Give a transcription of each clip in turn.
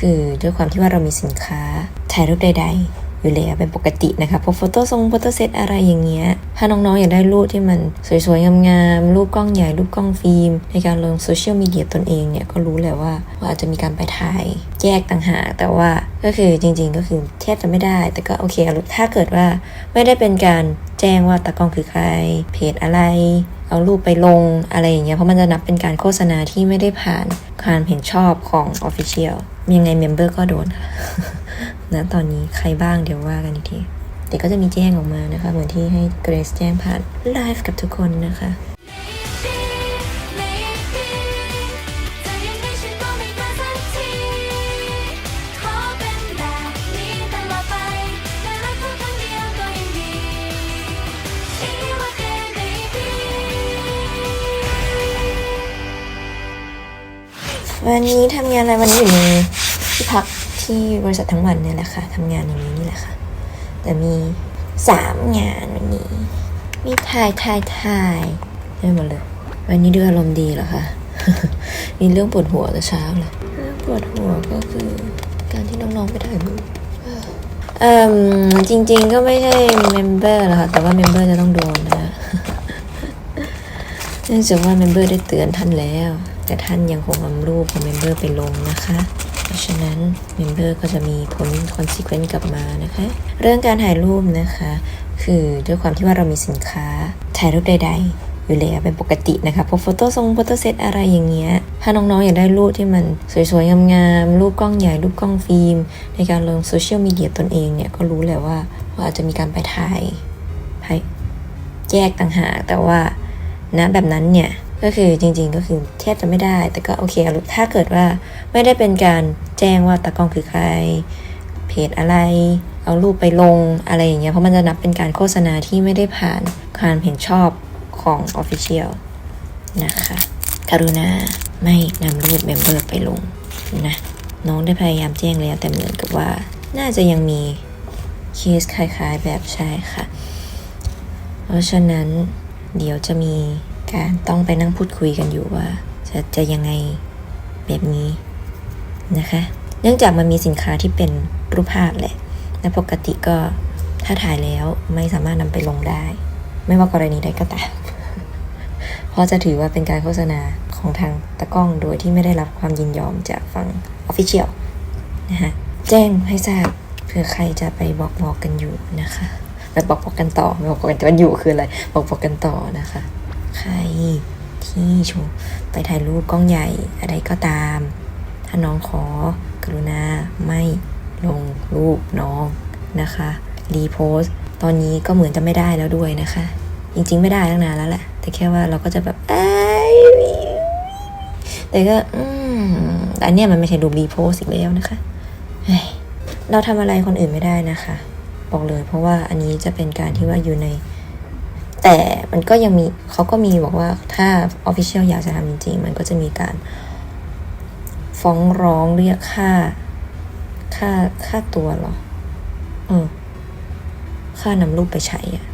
คือด้วยความที่ว่าเรามีสินค้าถ่ายรูปใด ๆ อยู่แล้วเป็นปกตินะคะพวกโฟโต้ทรงโฟโต้เซตอะไรอย่างเงี้ย ถ้าน้องๆอยากได้รูปที่มันสวยๆงามๆรูปกล้องใหญ่รูปกล้องฟิล์ม ในการลงโซเชียลมีเดียตนเองเนี่ยก็รู้แหละว่าว่าอาจจะมีการไปถ่ายแยกต่างหาก แต่ว่าก็คือจริงๆก็คือแทบจะไม่ได้ แต่ก็โอเคถ้าเกิดว่าไม่ได้เป็นการแจ้งว่าตากล้องคือใครเพจอะไรเอารูปไปลงอะไรอย่างเงี้ยเพราะมันจะนับเป็นการโฆษณาที่ไม่ได้ผ่านการเห็นชอบของ Official ยังไงเมมเบอร์ก็โดนค่ะนะตอนนี้ใครบ้างเดี๋ยวว่ากันอีกทีเดี๋ยวก็จะมีแจ้งออกมานะคะ เหมือนที่ให้เกรซแจ้งผ่านไลฟ์กับทุกคนนะคะจะยังไงฉันก็ไม่กล้าสักทีขอเป็นแบบนี้ตลอดไปแต่รักเธอครั้งเดียวก็ยังดีอีว่าเดย์ baby วันนี้ทำงานอะไรวันนี้อยู่ใน ที่พักที่บริษัททั้งวันเนี่ยแหละค่ะทำงานอย่างนี้นี่แหละค่ะ แต่มีสามงานวันนี้ มีถ่ายถ่ายถ่ายได้หมดเลย วันนี้ดูอารมณ์ดีเหรอคะมีเรื่องปวดหัวแต่เช้าเลยเรื่องปวดหัวก็คือการที่น้องๆไปถ่ายรูปเอ่มจริง ๆ ก็ไม่ใช่เมมเบอร์หรอกค่ะ แต่ว่าเมมเบอร์จะต้องโดนนะเนื่องจากว่าเมมเบอร์ได้เตือนท่านแล้ว แต่ท่านยังคงนำรูปของเมมเบอร์ไปลงนะคะเพ ราะฉะนั้นเมมเบอร์ก็จะมีผลคอน e เควนต์กลับมานะคะ เรื่องการถ่ายรูปนะคะ คือด้วยความที่ว่าเรามีสินค้าถ่ายรูปใดๆอยู่แล้วเป็นปกตินะคะพวกโฟโต้ทรงโฟโต้เซตอะไรอย่างเงี้ยถ้าน้องๆอยากได้รูปที่มันสวยๆงามๆรูปกล้องใหญ่รูปกล้องฟิล์ม ในการลงโซเชียลมีเดียตนเองเนี่ยก็รู้แหละว่าว่าอาจจะมีการไปถ่ายแยกต่างหากแต่ว่าณแบบนั้นเนี่ย ก็คือจริง ๆ ก็คือแทบจะไม่ได้ แต่ก็โอเคถ้าเกิดว่าไม่ได้เป็นการแจ้งว่าตากล้องคือใคร เพจอะไร เอารูปไปลงอะไรอย่างเงี้ย เพราะมันจะนับเป็นการโฆษณาที่ไม่ได้ผ่านการเห็นชอบของ Official นะคะกรุณาไม่นำรูปเมมเบอร์ไปลงนะน้องได้พยายามแจ้งแล้วแต่เหมือนกับว่า น่าจะยังมีเคสคล้ายๆแบบใช่ค่ะ เพราะฉะนั้นเดี๋ยวจะมี การต้องไปนั่งพูดคุยกันอยู่ว่า จะจะยังไงแบบนี้นะคะ เนื่องจากมันมีสินค้าที่เป็นรูปภาพแหละและปกติก็ถ้าถ่ายแล้วไม่สามารถนำไปลงได้ ไม่ว่ากรณีใดก็ตามเพราะจะถือว่าเป็นการโฆษณาของทางตะกล้องโดยที่ไม่ได้รับความยินยอมจากฝั่ง Official นะฮะแจ้งให้ทราบเผื่อใครจะไปบอกบอกกันอยู่นะคะแบบบอกบอกกันต่อไม่บอกบอกกันอยู่คืออะไรบอกบอกกันต่อนะคะ ใครที่ชมไปถ่ายรูปกล้องใหญ่อะไรก็ตาม ถ้าน้องขอกรุณาไม่ลงรูปน้องนะคะรีโพสตตอนนี้ก็เหมือนจะไม่ได้แล้วด้วยนะคะ จริงๆไม่ได้ตั้งนานแล้วแหละแต่แค่ว่าเราก็จะแบบเอ้แต่ก็อืมอันเนี้ยมันไม่ใช่รูปรีโพสอีกแล้วนะคะเฮ้ยเราทำอะไรคนอื่นไม่ได้นะคะ บอกเลยเพราะว่าอันนี้จะเป็นการที่ว่าอยู่ใน แต่มันก็ยังมีเขาก็มีบอกว่าถ้า Official อยากจะทำจริง ๆ มันก็จะมีการฟ้องร้องเรียกค่า ค่าค่าตัวหรอเออค่านำรูปไปใช้อะ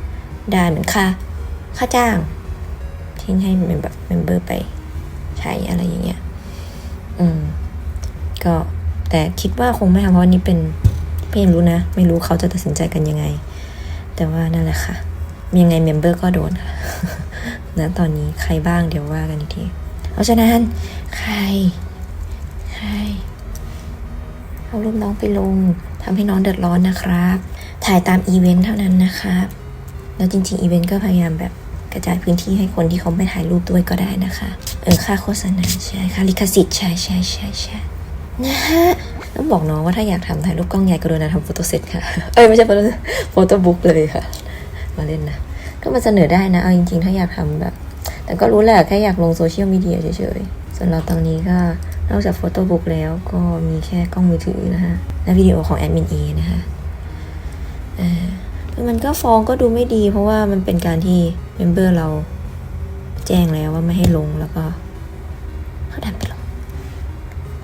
ได้เหมือนค่า ค่าจ้าง ที่ให้เมมแบบเมมเบอร์ไปใช้อะไรอย่างเงี้ย อืม ก็แต่คิดว่าคงไม่ทำเพราะนนี้เป็นไม่รู้นะ ไม่รู้เขาจะตัดสินใจกันยังไง แต่ว่านั่นแหละค่ะ ยังไงเมมเบอร์ก็โดนค่ะนะตอนนี้ใครบ้างเดี๋ยวว่ากันอีกที เพราะฉะนั้น ใคร ใคร เอารูปน้องไปลงทำให้น้องเดือดร้อนนะครับ ถ่ายตามอีเวนต์เท่านั้นนะครับ แล้วจริงๆอีเวนต์ก็พยายามแบบกระจายพื้นที่ให้คนที่เขาไม่ถ่ายรูปด้วยก็ได้นะคะ เออค่าโฆษณาใช่ค่าลิขสิทธิ์ใช่ใช่ใช่ใช่นะฮะต้องบอกน้องว่าถ้าอยากทำถ่ายรูปกล้องใหญ่กรุณาทำโฟโต้เซตค่ะ เอ้ยไม่ใช่โฟโต้โฟโต้บุ๊กเลยค่ะ มาเล่นนะ ก็มาเสนอได้นะ เอาจริง ๆ ถ้าอยากทำแบบ แต่ก็รู้แหละแค่อยากลงโซเชียลมีเดียเฉยๆ ส่วนเราตอนนี้ก็นอกจากโฟโต้บุ๊กแล้วก็มีแค่กล้องมือถือนะคะและวิดีโอของแอดมินเอนะคะออคือมันก็ฟ้องก็ดูไม่ดี เพราะว่ามันเป็นการที่เมมเบอร์เราแจ้งแล้วว่าไม่ให้ลงแล้วก็เขาดันไปลง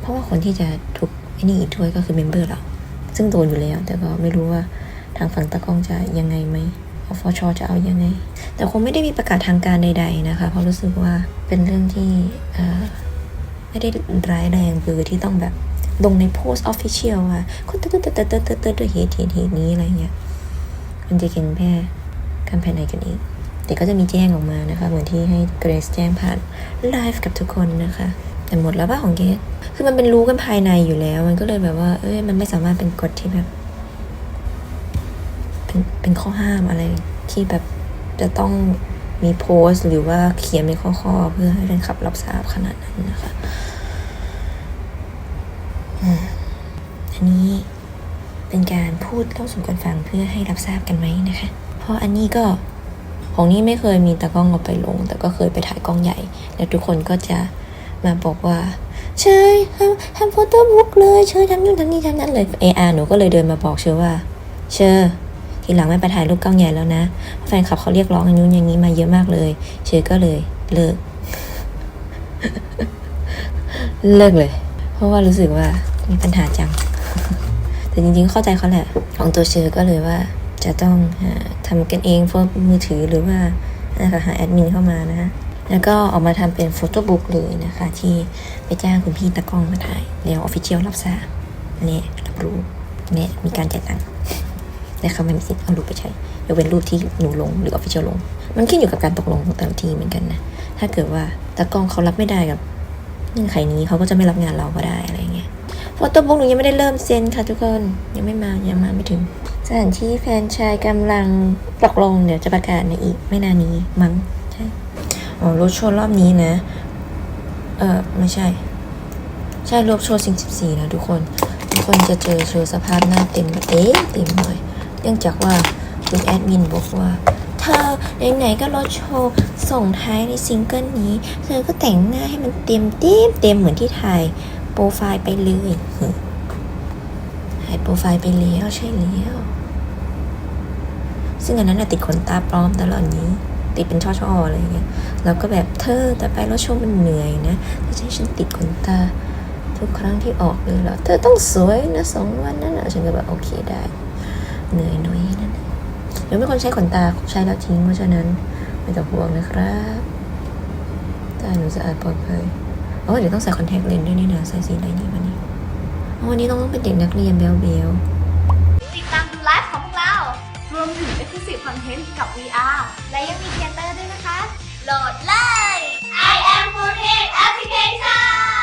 เพราะว่าคนที่จะถูกไอ้นี่อีกด้วยก็คือเมมเบอร์เรา ซึ่งโดนอยู่แล้ว แต่ก็ไม่รู้ว่าทางฝั่งตะกล้องจะยังไงไหม อฟชจะเอายังไง แต่คงไม่ได้มีประกาศทางการใด ๆนะคะ เพราะรู้สึกว่าเป็นเรื่องที่ไม่ได้ร้ายแรงเบือที่ต้องแบบลงในโพสต์ออฟฟิเชียลอะคนเติร์ดเติร์ดเติร์ดเติร์ดเติร์ดเหตุเหตุเหตุนี้อะไรเงี้ยมันจะเขียนแพ่กันภายในกันเองแต่ก็จะมีแจ้งออกมานะคะ เหมือนที่ให้เกรซแจ้งผ่านไลฟ์กับทุกคนนะคะ แต่หมดแล้วป่ะของเกรซคือมันเป็นรู้กันภายในอยู่แล้ว มันก็เลยแบบว่า เอ้ยมันไม่สามารถเป็นกฎที่แบบ เป็นเป็นข้อห้ามอะไรที่แบบจะต้องมีโพสต์หรือว่าเขียนเป็นข้อๆ เพื่อให้แฟนคลับรับทราบขนาดนั้นนะคะอืมอันนี้เป็นการพูดเล่าสู่กันฟังเพื่อให้รับทราบกันไหมนะคะ เพราะอันนี้ก็ของนี่ไม่เคยมีตากล้องเอาไปลง แต่ก็เคยไปถ่ายกล้องใหญ่ แล้วทุกคนก็จะมาบอกว่าเชยทำทำโฟโต้บุ๊กเลยเชยทำนู่นทำนี่ทำนั่นเลยเออาหนูก็เลยเดินมาบอกเชยว่า เชอ ทีหลังไม่ไปถ่ายรูปกล้องใหญ่แล้วนะ แฟนคลับเขาเรียกร้องอย่างนู้นอย่างนี้มาเยอะมากเลย เชอก็เลยเลิก เลิกเลย เพราะว่ารู้สึกว่ามีปัญหาจัง แต่จริงๆเข้าใจเขาแหละ ของตัวเชอก็เลยว่าจะต้องทำกันเองเพราะมือถือหรือว่าหาแอดมินเข้ามานะคะแล้วก็ออกมาทำเป็นโฟโต้บุ๊กเลยนะคะ ที่ไปจ้างคุณพี่ตากล้องมาถ่าย แล้วออฟฟิเชียลรับทราบเนี่ยรับรู้เนี่ยมีการจ่ายตังค์ แต่เขาไม่มีสิทธิ์เอารูปไปใช้ยกเว้นรูปที่หนูลงหรือออฟฟิเชียลลง มันขึ้นอยู่กับการตกลงของแต่ละทีเหมือนกันนะ ถ้าเกิดว่าตากล้องเขารับไม่ได้กับเงื่อนไขนี้เขาก็จะไม่รับงานเราก็ได้อะไรเงี้ยโฟโต้บุ๊กหนูยังไม่ได้เริ่มเซ็นค่ะทุกคนยังไม่มายังมาไม่ถึงสถานที่แฟนชายกำลังตกลงเดี๋ยวจะประกาศในอีกไม่นานนี้มั้งใช่อ๋อรถโชว์รอบนี้นะ เออไม่ใช่ ใช่รวบโชว์สิงสิบสี่นะทุกคน ทุกคนจะเจอโชว์สภาพหน้าเต็มเอ๊ะเต็มเลย เนื่องจากว่าคุณแอดมินบอกว่า เธอไหนๆก็รถโชว์ ส่งท้ายในซิงเกิลนี้ เธอก็แต่งหน้าให้มันเต็มเต็มเต็มเหมือนที่ถ่ายโปรไฟล์ไปเลยถ่ายโปรไฟล์ไปแล้วใช่แล้วซึ่งอันนั้นน่ะติดขนตาปลอมตลอดนี้ ติดเป็นช่อๆอะไรอย่างเงี้ยเราก็แบบเธอแต่ไปรถโชว์มันเหนื่อยนะถ้าให้ฉันติดขนตาทุกครั้งที่ออกเลยเหรอเธอต้องสวยนะสองวันนั้นนะฉันก็แบบโอเคได้ เหนื่อยหน่อยนั่นแหละเดี๋ยวไม่คนใช้ขนตาใช้แล้วทิ้งเพราะฉะนั้นไม่ต้องห่วงนะครับตาหนูสะอาดปลอดภัยอ๋อเดี๋ยวต้องใส่คอนแทคเลนส์ด้วยนี่นะใส่สีอะไรนี่วันนี้อ๋อวันนี้ต้องเป็นเด็กนักเรียนเบลเบลติดตามดูไลฟ์ของพวกเรา รวมถึง Exclusive Content กับ VR และยังมีเทเตอร์ด้วยนะคะ โหลดเลย I am 4 Application